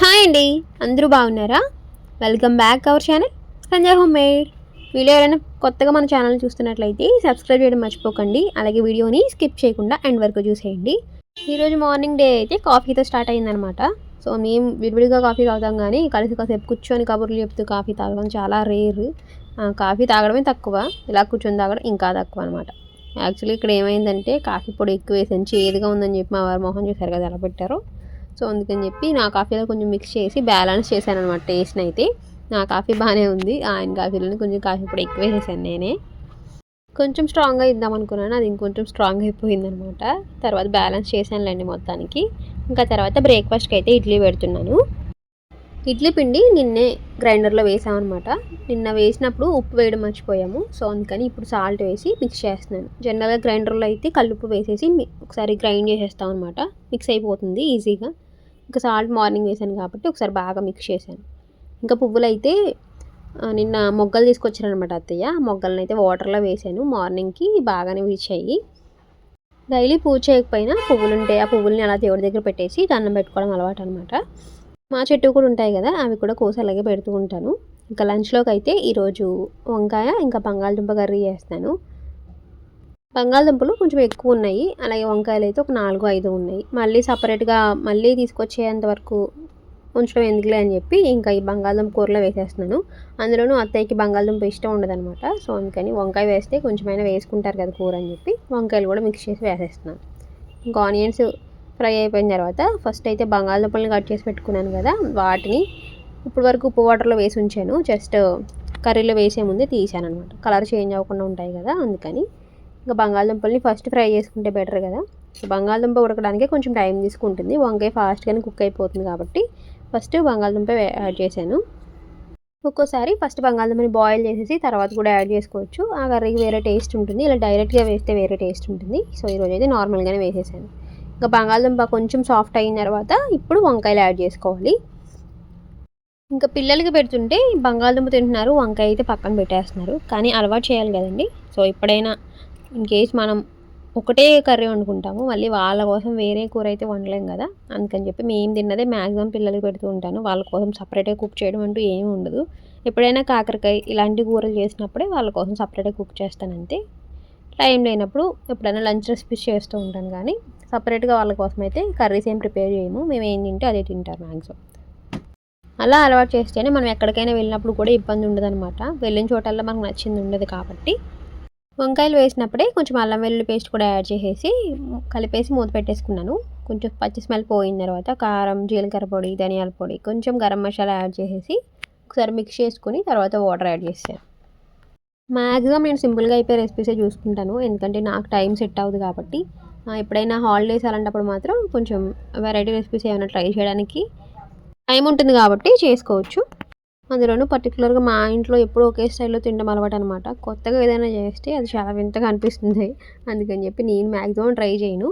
Hi అండి. అందరూ బాగున్నారా? Welcome back our channel Sanjay home made వీళ్ళు ఎవరైనా కొత్తగా మన ఛానల్ చూస్తున్నట్లయితే సబ్స్క్రైబ్ చేయడం మర్చిపోకండి. అలాగే వీడియోని స్కిప్ చేయకుండా ఎండ్ వరకు చూసేయండి. ఈరోజు మార్నింగ్ డే అయితే కాఫీతో స్టార్ట్ అయిందనమాట సో మేము విడివిడిగా కాఫీ తాగుతాం కానీ కలిసి కాసేపు కూర్చొని కబుర్లు చెప్తూ కాఫీ తాగడం చాలా రేర్ కాఫీ తాగడమే తక్కువ. ఇలా కూర్చొని తాగడం ఇంకా తక్కువ అనమాట యాక్చువల్లీ ఇక్కడ ఏమైందంటే కాఫీ పొడి ఎక్కువ వేసాను చేదుగా ఉందని చెప్పి మా వారు మొహం చూసారు కదా ఎలా పెట్టారు. సో అందుకని చెప్పి నా కాఫీలో కొంచెం మిక్స్ చేసి బ్యాలెన్స్ చేశాను అనమాట టేస్ట్ని అయితే. నా కాఫీ బాగానే ఉంది. ఆయన కాఫీలోనే కొంచెం కాఫీ పొడి ఎక్కువ వేసేసాను నేనే. కొంచెం స్ట్రాంగ్గా ఇద్దాం అనుకున్నాను. అది ఇంకొంచెం స్ట్రాంగ్ అయిపోయిందనమాట తర్వాత బ్యాలెన్స్ చేశానులేండి మొత్తానికి. ఇంకా తర్వాత బ్రేక్ఫాస్ట్కి అయితే ఇడ్లీ పెడుతున్నాను. ఇడ్లీ పిండి నిన్నే గ్రైండర్లో వేసామన్నమాట. నిన్న వేసినప్పుడు ఉప్పు వేయడం మర్చిపోయాము. సో అందుకని ఇప్పుడు సాల్ట్ వేసి మిక్స్ చేస్తున్నాను. జనరల్గా గ్రైండర్లో అయితే కల్లుప్పు వేసేసి ఒకసారి గ్రైండ్ చేసేస్తాం అనమాట మిక్స్ అయిపోతుంది ఈజీగా. ఇంకా సాల్ట్ మార్నింగ్ వేసాను కాబట్టి ఒకసారి బాగా మిక్స్ చేశాను. ఇంకా పువ్వులు అయితే నిన్న మొగ్గలు తీసుకొచ్చారనమాట అత్తయ్య. మొగ్గలను అయితే వాటర్లో వేసాను మార్నింగ్కి బాగానే వీచాయి డైలీ పూజ చేయకపోయినా పువ్వులు ఉంటాయి ఆ పువ్వుల్ని అలా దేవుడి దగ్గర పెట్టేసి దండం పెట్టుకోవడం అలవాటు అనమాట మా చెట్టు కూడా ఉంటాయి కదా అవి కూడా కోసి అలాగే పెడుతూ ఉంటాను. ఇంకా లంచ్లోకి అయితే ఈరోజు వంకాయ ఇంకా బంగాళదుంప కర్రీ చేస్తాను. బంగాళదుంపలు కొంచెం ఎక్కువ ఉన్నాయి. అలాగే వంకాయలు అయితే ఒక నాలుగు ఐదు ఉన్నాయి. మళ్ళీ సపరేట్గా మళ్ళీ తీసుకొచ్చేంత వరకు ఉంచడం ఎందుకులే అని చెప్పి ఇంకా ఈ బంగాళదుంప కూరలో వేసేస్తున్నాను. అందులోనూ అత్తయ్యకి బంగాళదుంప ఇష్టం ఉండదన్నమాట. సో అందుకని వంకాయ వేస్తే కొంచెమైనా వేసుకుంటారు కదా కూర అని చెప్పి వంకాయలు కూడా మిక్స్ చేసి వేసేస్తున్నాను. ఇంకా ఆనియన్స్ ఫ్రై అయిపోయిన తర్వాత ఫస్ట్ అయితే బంగాళదుంపలను కట్ చేసి పెట్టుకున్నాను కదా వాటిని ఇప్పుడు వరకు ఉప్పు వాటర్లో వేసి ఉంచాను. జస్ట్ కర్రీలో వేసే ముందే తీసాను అనమాట కలర్ చేంజ్ అవ్వకుండా ఉంటాయి కదా అందుకని ఇంకా బంగాళదుంపల్ని ఫస్ట్ ఫ్రై చేసుకుంటే బెటర్ కదా. బంగాళదుంప ఉడకడానికి కొంచెం టైం తీసుకుంటుంది. వంకాయ ఫాస్ట్గానే కుక్ అయిపోతుంది కాబట్టి ఫస్ట్ బంగాళదుంప యాడ్ చేశాను. ఒక్కోసారి ఫస్ట్ బంగాళదుంపని బాయిల్ చేసేసి తర్వాత కూడా యాడ్ చేసుకోవచ్చు. ఆ కర్రీకి వేరే టేస్ట్ ఉంటుంది. ఇలా డైరెక్ట్గా వేస్తే వేరే టేస్ట్ ఉంటుంది. సో ఈరోజు అయితే నార్మల్గానే వేసేసాను. ఇంకా బంగాళదుంప కొంచెం సాఫ్ట్ అయిన తర్వాత ఇప్పుడు వంకాయలు యాడ్ చేసుకోవాలి. ఇంకా పిల్లలకి పెడుతుంటే బంగాళదుంప తింటున్నారు వంకాయ అయితే పక్కన పెట్టేస్తున్నారు. కానీ అలవాటు చేయాలి కదండి. సో ఎప్పుడైనా ఇన్ కేస్ మనం ఒకటే కర్రీ వండుకుంటాము మళ్ళీ వాళ్ళ కోసం వేరే కూర అయితే వండలేం కదా. అందుకని చెప్పి మేము తిన్నదే మ్యాక్సిమం పిల్లలకి పెడుతూ ఉంటాను. వాళ్ళ కోసం సపరేట్గా కుక్ చేయడం అంటూ ఏమీ ఉండదు. ఎప్పుడైనా కాకరకాయ ఇలాంటి కూరలు చేసినప్పుడే వాళ్ళ కోసం సపరేట్గా కుక్ చేస్తాను అంతే. టైం లేనప్పుడు ఎప్పుడైనా లంచ్ రెసిపీస్ చేస్తూ ఉంటాను కానీ సపరేట్గా వాళ్ళ కోసం అయితే కర్రీస్ ఏం ప్రిపేర్ చేయము. మేము ఏం తింటే అదే తింటారు మ్యాక్సిమం అలా అలవాటు చేస్తేనే మనం ఎక్కడికైనా వెళ్ళినప్పుడు కూడా ఇబ్బంది ఉండదన్నమాట. వెళ్ళిన చోటల్లో మనకు నచ్చింది ఉండదు కాబట్టి. వంకాయలు వేసినప్పుడే కొంచెం అల్లం వెల్లుల్లి పేస్ట్ కూడా యాడ్ చేసేసి కలిపేసి మూత పెట్టేసుకున్నాను. కొంచెం పచ్చి స్మెల్ పోయిన తర్వాత కారం జీలకర్ర పొడి ధనియాల పొడి కొంచెం గరం మసాలా యాడ్ చేసేసి ఒకసారి మిక్స్ చేసుకుని తర్వాత వాటర్ యాడ్ చేసాను మ్యాక్సిమం నేను సింపుల్గా అయిపోయే రెసిపీసే చూసుకుంటాను. ఎందుకంటే నాకు టైం సెట్ అవ్వదు కాబట్టి ఎప్పుడైనా హాలిడేస్ అలాంటప్పుడు మాత్రం కొంచెం వెరైటీ రెసిపీస్ ఏమైనా ట్రై చేయడానికి టైం ఉంటుంది కాబట్టి చేసుకోవచ్చు. అందులోనూ పర్టికులర్గా మా ఇంట్లో ఎప్పుడూ ఒకే స్టైల్లో తినడం అలవాటు అనమాట కొత్తగా ఏదైనా చేస్తే అది చాలా వింతగా అనిపిస్తుంది. అందుకని చెప్పి నేను మ్యాక్సిమం ట్రై చేయను.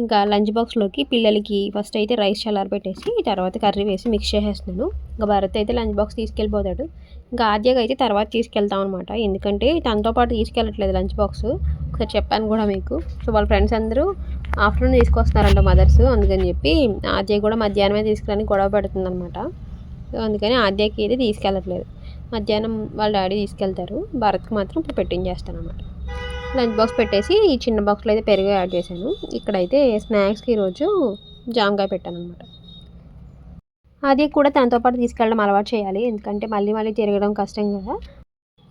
ఇంకా లంచ్ బాక్స్లోకి పిల్లలకి ఫస్ట్ అయితే రైస్ చల్లార పెట్టేసి తర్వాత కర్రీ వేసి మిక్స్ చేసేస్తున్నాను. ఇంకా భరత్ అయితే లంచ్ బాక్స్ తీసుకెళ్ళిపోతాడు. ఇంకా ఆద్యగా అయితే తర్వాత తీసుకెళ్తాం అనమాట ఎందుకంటే తనతో పాటు తీసుకెళ్ళట్లేదు లంచ్ బాక్స్. ఒకసారి చెప్పాను కూడా మీకు. సో వాళ్ళ ఫ్రెండ్స్ అందరూ ఆఫ్టర్నూన్ తీసుకొస్తున్నారంట మదర్స్. అందుకని చెప్పి ఆద్య కూడా మధ్యాహ్నమే తీసుకురాని గొడవ పెడుతుంది అనమాట సో అందుకని ఆద్యకి అయితే తీసుకెళ్ళట్లేదు. మధ్యాహ్నం వాళ్ళ డాడీ తీసుకెళ్తారు. భరత్కి మాత్రం ఇప్పుడు పెట్టించేస్తాను అనమాట లంచ్ బాక్స్ పెట్టేసి ఈ చిన్న బాక్స్లో అయితే పెరుగు యాడ్ చేశాను. ఇక్కడైతే స్నాక్స్కి ఈరోజు జామకాయ పెట్టాను అనమాట అది కూడా తనతో పాటు తీసుకెళ్ళడం అలవాటు చేయాలి. ఎందుకంటే మళ్ళీ మళ్ళీ తిరగడం కష్టం కదా.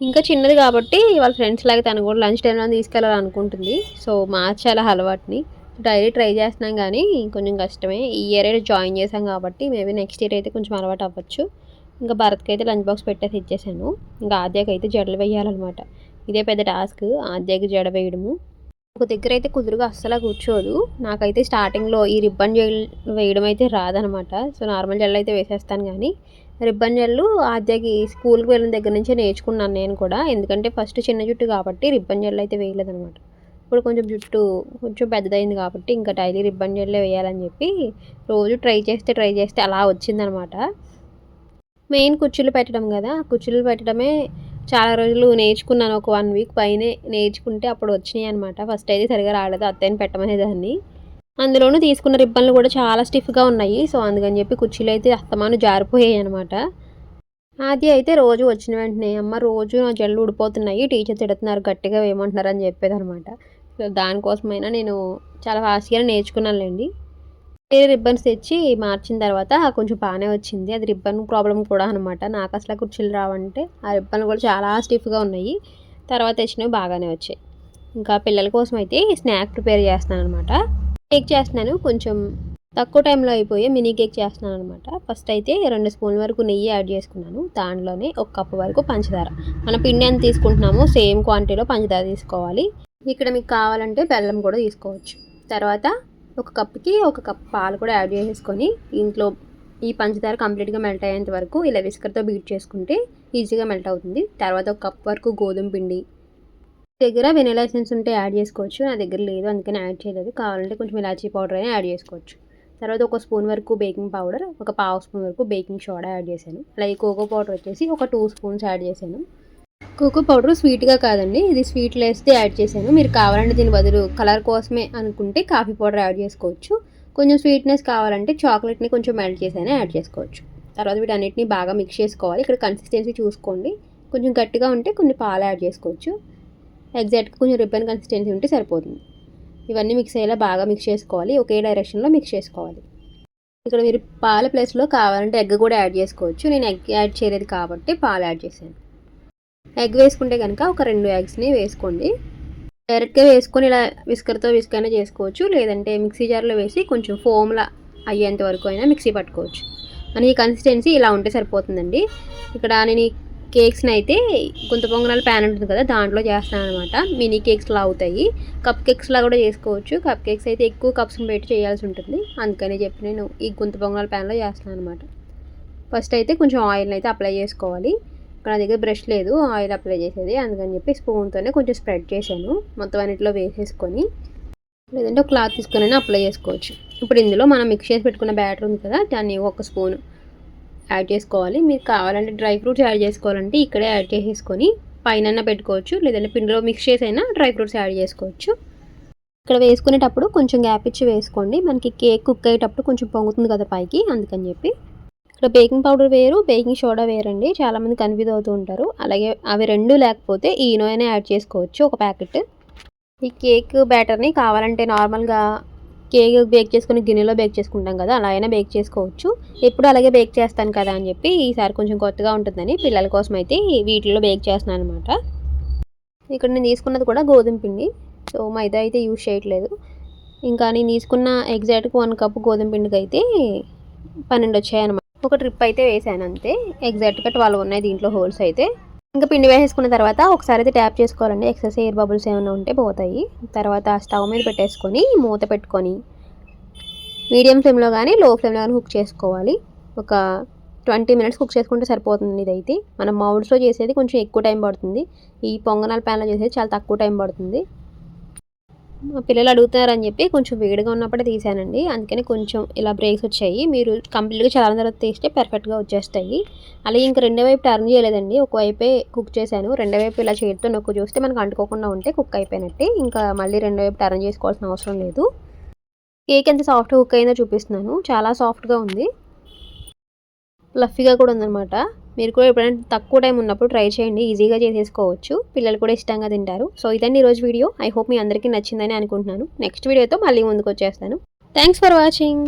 ఇంకా చిన్నది కాబట్టి వాళ్ళ ఫ్రెండ్స్ లాగా తను కూడా లంచ్ టైంలో తీసుకెళ్ళాలనుకుంటుంది. సో మార్చాలి అలవాటుని. డైలీ ట్రై చేస్తున్నాం కానీ కొంచెం కష్టమే. ఈ ఇయర్ అయితే జాయిన్ చేశాం కాబట్టి మేబీ నెక్స్ట్ ఇయర్ అయితే కొంచెం అలవాటు అవ్వచ్చు. ఇంకా భరత్కి అయితే లంచ్ బాక్స్ పెట్టేసి ఇచ్చేసాను. ఇంకా ఆద్యకి అయితే జడలు వేయాలన్నమాట. ఇదే పెద్ద టాస్క్ ఆద్యకి జడ వేయడము. ఒక దగ్గర అయితే కుదురుగా అస్సలు కూర్చోదు. నాకైతే స్టార్టింగ్లో ఈ రిబ్బన్ జెల్ వేయడం అయితే రాదనమాట సో నార్మల్ జెల్ అయితే వేసేస్తాను కానీ రిబ్బన్ జెల్లు ఆద్యకి స్కూల్కి వెళ్ళిన దగ్గర నుంచే నేర్చుకున్నాను నేను కూడా. ఎందుకంటే ఫస్ట్ చిన్న జుట్టు కాబట్టి రిబ్బన్ జెల్ అయితే వేయలేదనమాట ఇప్పుడు కొంచెం జుట్టు కొంచెం పెద్దదైంది కాబట్టి ఇంకా డైలీ రిబ్బన్ జెల్లే వేయాలని చెప్పి రోజు ట్రై చేస్తే ట్రై చేస్తే అలా వచ్చిందనమాట. మెయిన్ కుర్చీలు పెట్టడం కదా కుర్చీలు పెట్టడమే చాలా రోజులు నేర్చుకున్నాను. ఒక వన్ వీక్ పైనే నేర్చుకుంటే అప్పుడు వచ్చినాయి అనమాట. ఫస్ట్ అయితే సరిగా రాలేదు అత్తయ్యని పెట్టమనేదాన్ని. అందులోనూ తీసుకున్న రిబ్బన్లు కూడా చాలా స్టిఫ్గా ఉన్నాయి. సో అందుకని చెప్పి కుర్చీలు అయితే అస్తమాను జారిపోయాయి అనమాట. ఆది అయితే రోజు వచ్చిన వెంటనే అమ్మ రోజు నా జల్లు ఊడిపోతున్నాయి టీచర్ తిడుతున్నారు గట్టిగా వేయమంటున్నారు అని చెప్పేది అనమాట దానికోసమైనా నేను చాలా ఫాస్ట్గా నేర్చుకున్నానులేండి. వేరే రిబ్బన్స్ తెచ్చి మార్చిన తర్వాత కొంచెం బాగానే వచ్చింది. అది రిబ్బన్ ప్రాబ్లం కూడా అనమాట. నాకు అసలు కుర్చీలు రావంటే ఆ రిబ్బన్ కూడా చాలా స్టిఫ్గా ఉన్నాయి. తర్వాత తెచ్చినవి బాగానే వచ్చాయి. ఇంకా పిల్లల కోసం అయితే స్నాక్ ప్రిపేర్ చేస్తున్నాను అనమాట కేక్ చేస్తున్నాను. కొంచెం తక్కువ టైంలో అయిపోయే మినీ కేక్ చేస్తున్నాను అనమాట ఫస్ట్ అయితే రెండు స్పూన్ల వరకు నెయ్యి యాడ్ చేసుకున్నాను. దాంట్లోనే ఒక కప్పు వరకు పంచదార. మన పిండి ఎంత తీసుకుంటున్నామో సేమ్ క్వాంటిటీలో పంచదార తీసుకోవాలి. ఇక్కడ మీకు కావాలంటే బెల్లం కూడా తీసుకోవచ్చు. తర్వాత ఒక కప్కి ఒక కప్ పాలు కూడా యాడ్ చేసేసుకొని ఇంట్లో ఈ పంచదార కంప్లీట్గా మెల్ట్ అయ్యేంత వరకు ఇలా విస్కర్తో బీట్ చేసుకుంటే ఈజీగా మెల్ట్ అవుతుంది. తర్వాత ఒక కప్ వరకు గోధుమ పిండి. దగ్గర వెనిలా ఎసెన్స్ ఉంటే యాడ్ చేసుకోవచ్చు. నా దగ్గర లేదు అందుకని యాడ్ చేయలేదు. కావాలంటే కొంచెం ఇలాచీ పౌడర్ అయినా యాడ్ చేసుకోవచ్చు. తర్వాత ఒక స్పూన్ వరకు బేకింగ్ పౌడర్ ఒక పావు స్పూన్ వరకు బేకింగ్ సోడా యాడ్ చేశాను. అలాగే కోకో పౌడర్ వచ్చేసి ఒక టూ స్పూన్స్ యాడ్ చేశాను. కోకో పౌడర్ స్వీట్గా కాదండి. ఇది స్వీట్ లేస్తే యాడ్ చేశాను. మీరు కావాలంటే దీని బదులు కలర్ కోసమే అనుకుంటే కాఫీ పౌడర్ యాడ్ చేసుకోవచ్చు. కొంచెం స్వీట్నెస్ కావాలంటే చాక్లెట్ని కొంచెం మెల్ట్ చేసైనా యాడ్ చేసుకోవచ్చు. తర్వాత వీటన్నిటిని బాగా మిక్స్ చేసుకోవాలి. ఇక్కడ కన్సిస్టెన్సీ చూసుకోండి. కొంచెం గట్టిగా ఉంటే కొన్ని పాలు యాడ్ చేసుకోవచ్చు. ఎగ్జాక్ట్గా కొంచెం రిబ్బన్ కన్సిస్టెన్సీ ఉంటే సరిపోతుంది. ఇవన్నీ మిక్స్ అయ్యేలా బాగా మిక్స్ చేసుకోవాలి. ఒకే డైరెక్షన్లో మిక్స్ చేసుకోవాలి. ఇక్కడ మీరు పాల ప్లేస్లో కావాలంటే ఎగ్ కూడా యాడ్ చేసుకోవచ్చు. నేను ఎగ్ యాడ్ చేయలేదు కాబట్టి పాలు యాడ్ చేశాను. ఎగ్ వేసుకుంటే కనుక ఒక రెండు ఎగ్స్ని వేసుకోండి. డైరెక్ట్గా వేసుకొని ఇలా విస్కర్తో విస్కైనా చేసుకోవచ్చు. లేదంటే మిక్సీ జార్లో వేసి కొంచెం ఫోమ్లా అయ్యేంత వరకు అయినా మిక్సీ పట్టుకోవచ్చు. మన ఈ కన్సిస్టెన్సీ ఇలా ఉంటే సరిపోతుందండి. ఇక్కడ నేను ఈ కేక్స్ని అయితే గుంత పొంగనాల ప్యాన్ ఉంటుంది కదా దాంట్లో చేస్తాను అనమాట మినీ కేక్స్లా అవుతాయి. కప్ కేక్స్లా కూడా చేసుకోవచ్చు. కప్ కేక్స్ అయితే ఎక్కువ కప్స్ని పెట్టి చేయాల్సి ఉంటుంది. అందుకని చెప్పి నేను ఈ గుంత పొంగనాల ప్యాన్లో చేస్తాను అనమాట ఫస్ట్ అయితే కొంచెం ఆయిల్ని అయితే అప్లై చేసుకోవాలి. నా దగ్గర బ్రష్ లేదు ఆయిల్ అప్లై చేసేది అందుకని చెప్పి స్పూన్తోనే కొంచెం స్ప్రెడ్ చేశాను. మొత్తం అన్నింటిలో వేసేసుకొని లేదంటే ఒక క్లాత్ తీసుకొని అప్లై చేసుకోవచ్చు. ఇప్పుడు ఇందులో మనం మిక్స్ చేసి పెట్టుకున్న బ్యాటర్ ఉంది కదా దాన్ని ఒక స్పూన్ యాడ్ చేసుకోవాలి. మీరు కావాలంటే డ్రై ఫ్రూట్స్ యాడ్ చేసుకోవాలంటే ఇక్కడే యాడ్ చేసేసుకొని పైన పెట్టుకోవచ్చు లేదంటే పిండిలో మిక్స్ చేసి అయినా డ్రై ఫ్రూట్స్ యాడ్ చేసుకోవచ్చు. ఇక్కడ వేసుకునేటప్పుడు కొంచెం గ్యాప్ ఇచ్చి వేసుకోండి. మనకి కేక్ కుక్ అయ్యేటప్పుడు కొంచెం పొంగుతుంది కదా పైకి అందుకని చెప్పి ఇక్కడ బేకింగ్ పౌడర్ వేరు బేకింగ్ సోడా వేరండి. చాలామంది కన్ఫ్యూజ్ అవుతూ ఉంటారు. అలాగే అవి రెండు లేకపోతే ఈనో అయినా యాడ్ చేసుకోవచ్చు ఒక ప్యాకెట్. ఈ కేక్ బ్యాటర్ని కావాలంటే నార్మల్గా కేక్ బేక్ చేసుకుని గిన్నెలో బేక్ చేసుకుంటాం కదా అలా అయినా బేక్ చేసుకోవచ్చు. ఎప్పుడు అలాగే బేక్ చేస్తాను కదా అని చెప్పి ఈసారి కొంచెం కొత్తగా ఉంటుందని పిల్లల కోసం అయితే వీటిలో బేక్ చేస్తున్నాను అనమాట ఇక్కడ నేను తీసుకున్నది కూడా గోధుమ పిండి. సో మైదా అయితే యూజ్ చేయట్లేదు. ఇంకా నేను తీసుకున్న ఎగ్జాక్ట్గా వన్ కప్ గోధుమ పిండికి అయితే పన్నెండు వచ్చాయన్నమాట. ఒక ట్రిప్ అయితే వేసాను అంతే. ఎగ్జాక్ట్గా ట్వెల్వ్ ఉన్నాయి దీంట్లో హోల్స్ అయితే. ఇంకా పిండి వేసేసుకున్న తర్వాత ఒకసారి అయితే ట్యాప్ చేసుకోవాలండి. ఎక్సెస్ ఎయిర్ బబుల్స్ ఏమైనా ఉంటే పోతాయి. తర్వాత స్టవ్ మీద పెట్టేసుకొని మూత పెట్టుకొని మీడియం ఫ్లేమ్లో కానీ లో ఫ్లేమ్లో కానీ కుక్ చేసుకోవాలి. ఒక ట్వంటీ మినిట్స్ కుక్ చేసుకుంటే సరిపోతుంది ఇదైతే. మనం మౌడ్స్లో చేసేది కొంచెం ఎక్కువ టైం పడుతుంది. ఈ పొంగనాల ప్యాన్లో చేసేది చాలా తక్కువ టైం పడుతుంది. మా పిల్లలు అడుగుతున్నారని చెప్పి కొంచెం వేడిగా ఉన్నప్పుడే తీసానండి. అందుకని కొంచెం ఇలా బ్రేక్స్ వచ్చాయి. మీరు కంప్లీట్గా చాలా తర్వాత తీస్తే పర్ఫెక్ట్గా వచ్చేస్తాయి. అలాగే ఇంకా రెండో వైపు టర్న్ చేయలేదండి. ఒకవైపే కుక్ చేశాను. రెండో వైపు ఇలా చేతితో నొక్కు చూస్తే మనకు అంటుకోకుండా ఉంటే కుక్ అయిపోయినట్టే. ఇంకా మళ్ళీ రెండో వైపు టర్న్ చేసుకోవాల్సిన అవసరం లేదు. కేక్ ఎంత సాఫ్ట్గా కుక్ అయిందో చూపిస్తున్నాను. చాలా సాఫ్ట్గా ఉంది. ఫ్లఫీగా కూడా ఉందన్నమాట. మీరు కూడా ఎప్పుడైనా తక్కువ టైం ఉన్నప్పుడు ట్రై చేయండి. ఈజీగా చేసేసుకోవచ్చు. పిల్లలు కూడా ఇష్టంగా తింటారు. సో ఇదండి ఈరోజు వీడియో. ఐ హోప్ మీ అందరికీ నచ్చిందని అనుకుంటున్నాను. నెక్స్ట్ వీడియోతో మళ్ళీ ముందుకు వచ్చేస్తాను. Thanks for watching.